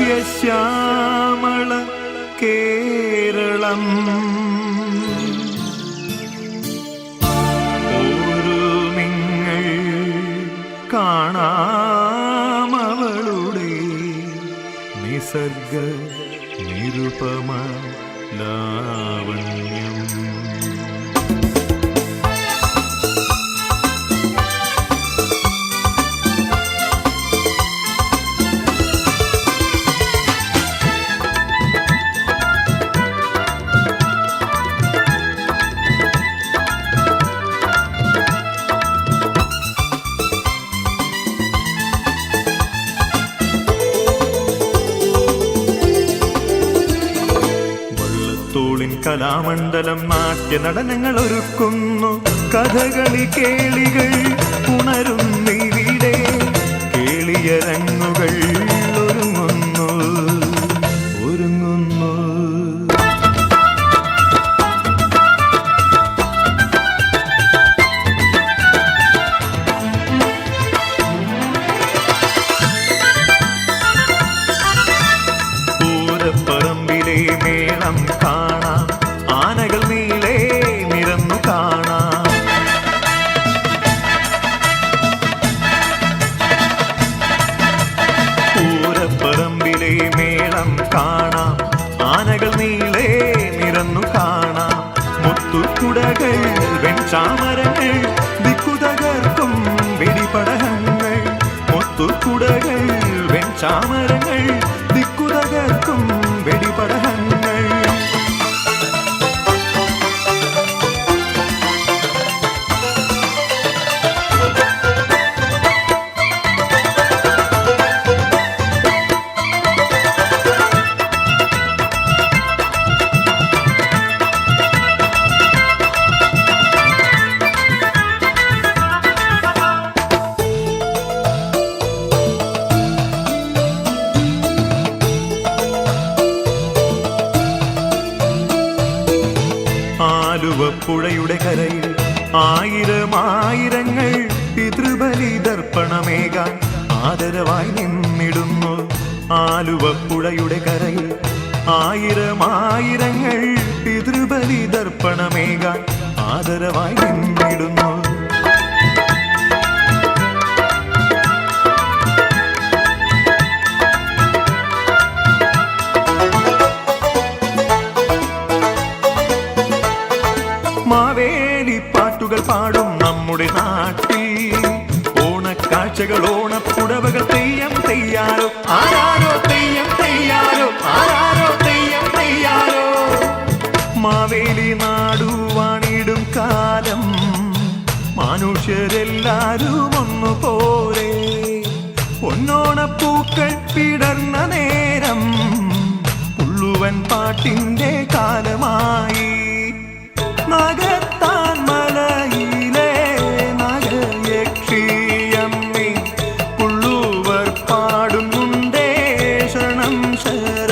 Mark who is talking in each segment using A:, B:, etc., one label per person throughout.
A: സസ്യശ്യാമള കേരളം. ഒരു നിങ്ങൾ കാണാമവളുടെ നിസർഗ നിരുപമ ലാവണ്യം. കലാമണ്ഡലം നാട്യ നടനങ്ങൾ ഒരുക്കുന്നു. കഥകളി കേളികൾ ഉണരുന്നിവിടെ കേളിയരങ്ങുകൾ. മേളം കാണാം. ആനകൾ നീളേ നിറന്നു കാണാം. മുത്തുകുടകൾ വെൺചാമരങ്ങൾ ദിക്കുതകർക്കും വെടിപടകങ്ങൾ മുത്തുകുടകൾ വെൺചാമരങ്ങൾ ദിക്കുതകർക്കും വെടിപടഹങ്ങൾ ആലുവപ്പുഴയുടെ കരയിൽ ആയിരം ആയിരങ്ങൾ പിതൃബലി ദർപ്പണമേകാൻ ആദരവായി നിന്നിടുന്നു. ആലുവപ്പുഴയുടെ കരയിൽ ആയിരം ആയിരങ്ങൾ പിതൃബലി ദർപ്പണമേകാൻ ആദരവായി നിന്നിടുന്നു. ഓണക്കാഴ്ചകൾ ഓണപ്പുടവകൾ തെയ്യം തെയ്യാരോ ആരാരോ തെയ്യം തെയ്യാരോ ആരാരോ തെയ്യം തെയ്യാരോ മാവേലി നാടുവാണിടും കാലം. മനുഷ്യരെല്ലാരും ഒന്നു പോരെ പൊന്നോണപ്പൂക്കൾ പിടർന്ന നേരം. പുള്ളുവൻ പാട്ടിന്റെ കാലമായി. നഗത്താൻ Her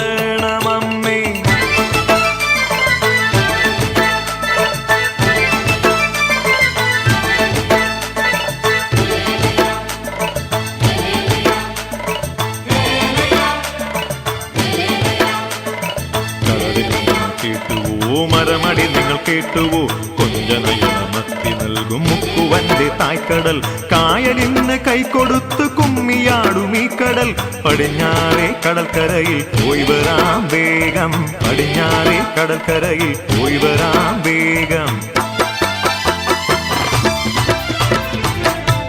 A: കേട്ടുവോ? മരമടി നിങ്ങൾ കേട്ടുവോ? കൊഞ്ചനയമത്തി നൽകും മുക്കുവന്റെ തായ്ക്കടൽ. കായലിന്ന് കൈകൊടുത്ത് കുമ്മിയാടും ഈ കടൽ. പടിഞ്ഞാറേ കടൽക്കരയിൽ പോയി വരാം വേഗം. പടിഞ്ഞാറേ കടൽക്കരയിൽ പോയി വരാം വേഗം.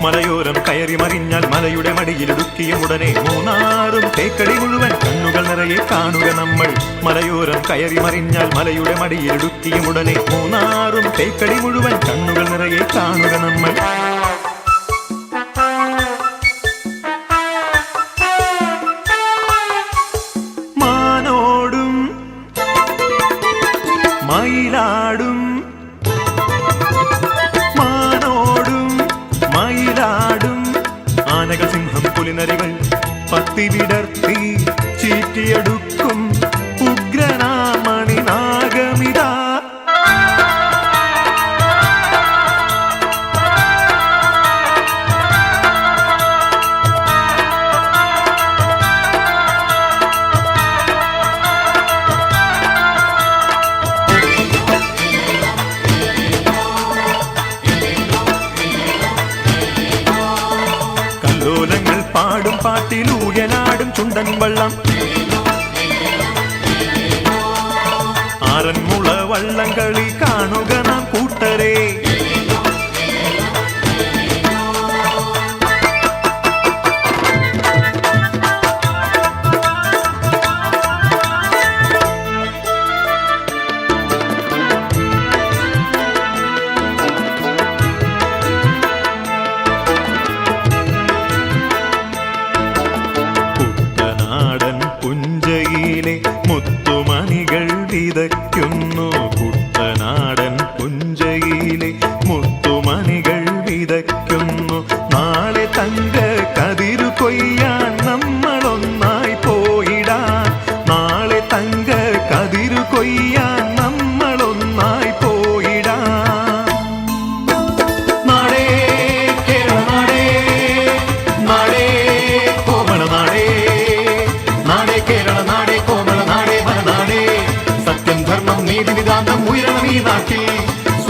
A: മലയോരം കയറി മറിഞ്ഞാൽ മലയുടെ മടിയിലിടുക്കിയ ഉടനെ മൂന്നാറും തേക്കടി മുഴുവൻ കണ്ണുകൾ നിറയെ കാണുക നമ്മൾ. മലയോരം കയറി മറിഞ്ഞാൽ മലയുടെ മടിയിലിടുക്കിയ ഉടനെ മൂന്നാറും തേക്കടി മുഴുവൻ കണ്ണുകൾ നിറയെ കാണുക നമ്മൾ. ആനകൾ സിംഹം പുലിനരികൾ പത്തി വിടർത്തി ചീറ്റിയെടുക്കും. പാട്ടിലൂയലാടും ചുണ്ടൻ വള്ളം. ആറന്മുള വള്ളംകളി കാണുക നാം കൂട്ടരെ.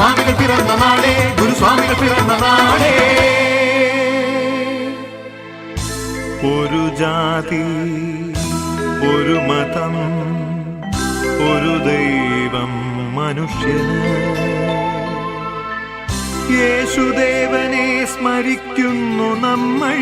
A: സ്വാമികൾ പിറന്ന നാടേ ഗുരുസ്വാമികൾ പിറന്ന നാടേ ഒരു ജാതി ഒരു മതം ഒരു ദൈവം മനുഷ്യന് യേശുദേവനെ സ്മരിക്കുന്നു നമ്മൾ.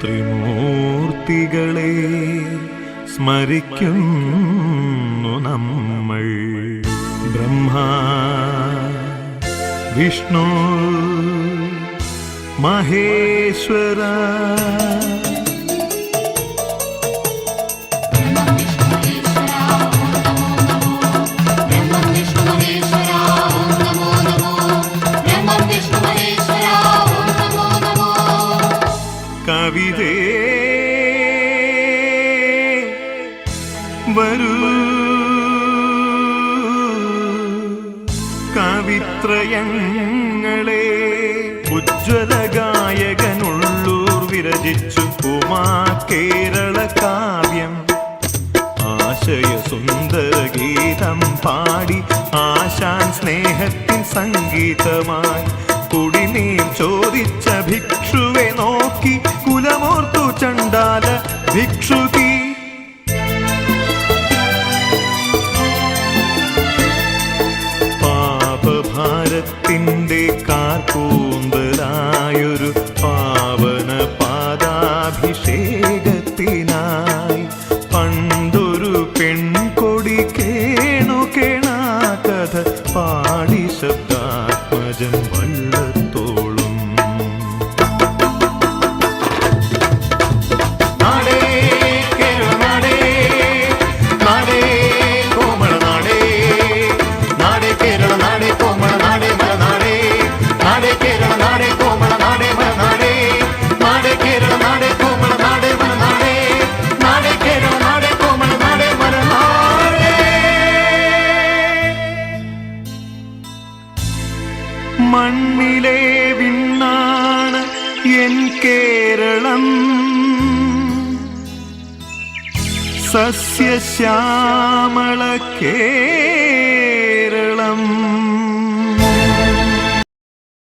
A: ത്രിമൂർത്തികളെ സ്മരിക്കുന്നു നമ്മൾ. ബ്രഹ്മാ വിഷ്ണു മഹേശ്വര. ഗായകനുള്ളൂർ വിരചിച്ചു ഉമാ കേരള കാവ്യം. ആശയ സുന്ദര ഗീതം പാടി ആശാൻ സ്നേഹത്തിൻ സംഗീതമായി കുടിനീർ ചോദിച്ച ഭിക്ഷുവെ നോക്കി കുലമോർത്തു ചണ്ടാല ഭിക്ഷുകി പാപഭാരത്തിന്റെ ゆる മണ്ണിലെ വിണ്ണാണ് എൻ കേരളം. സസ്യശ്യാമള കേരളം